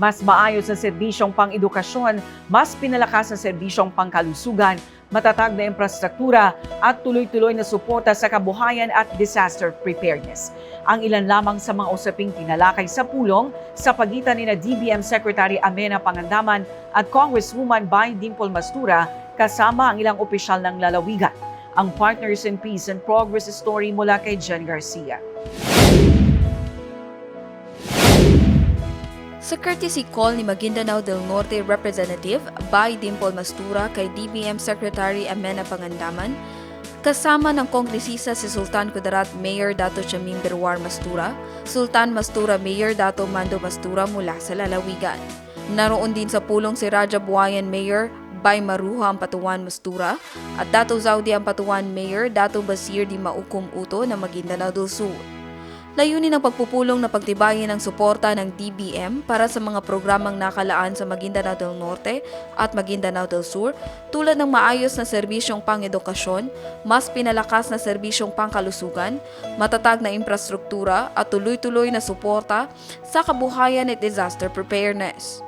Mas maayos na serbisyong pang-edukasyon, mas pinalakas na serbisyong pangkalusugan, matatag na infrastruktura at tuloy-tuloy na suporta sa kabuhayan at disaster preparedness. Ang ilan lamang sa mga usaping tinalakay sa pulong sa pagitan ni na DBM Secretary Amena Pangandaman at Congresswoman Bay Dimple Mastura kasama ang ilang opisyal ng lalawigan. Ang Partners in Peace and Progress story mula kay Jen Garcia. Sa courtesy call ni Maguindanao del Norte Representative by Dimple Mastura kay DBM Secretary Amena Pangandaman, kasama ng kongresista si Sultan Kudarat Mayor Dato Chamim Berwar Mastura, Sultan Mastura Mayor Dato Mando Mastura mula sa lalawigan. Naroon din sa pulong si Raja Buayan Mayor by Maruha Ampatuan Mastura at Dato Zaudi Ampatuan Mayor Dato Basir Di Maukum Uto ng Maguindanao del Sur. Layunin ng pagpupulong na pagtibayin ang suporta ng DBM para sa mga programang nakalaan sa Maguindanao del Norte at Maguindanao del Sur tulad ng maayos na serbisyong pang-edukasyon, mas pinalakas na serbisyong pangkalusugan, matatag na infrastruktura at tuloy-tuloy na suporta sa kabuhayan at disaster preparedness.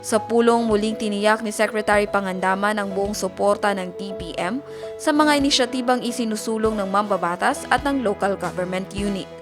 Sa pulong muling tiniyak ni Secretary Pangandaman ang buong suporta ng DBM sa mga inisyatibang isinusulong ng mambabatas at ng local government unit.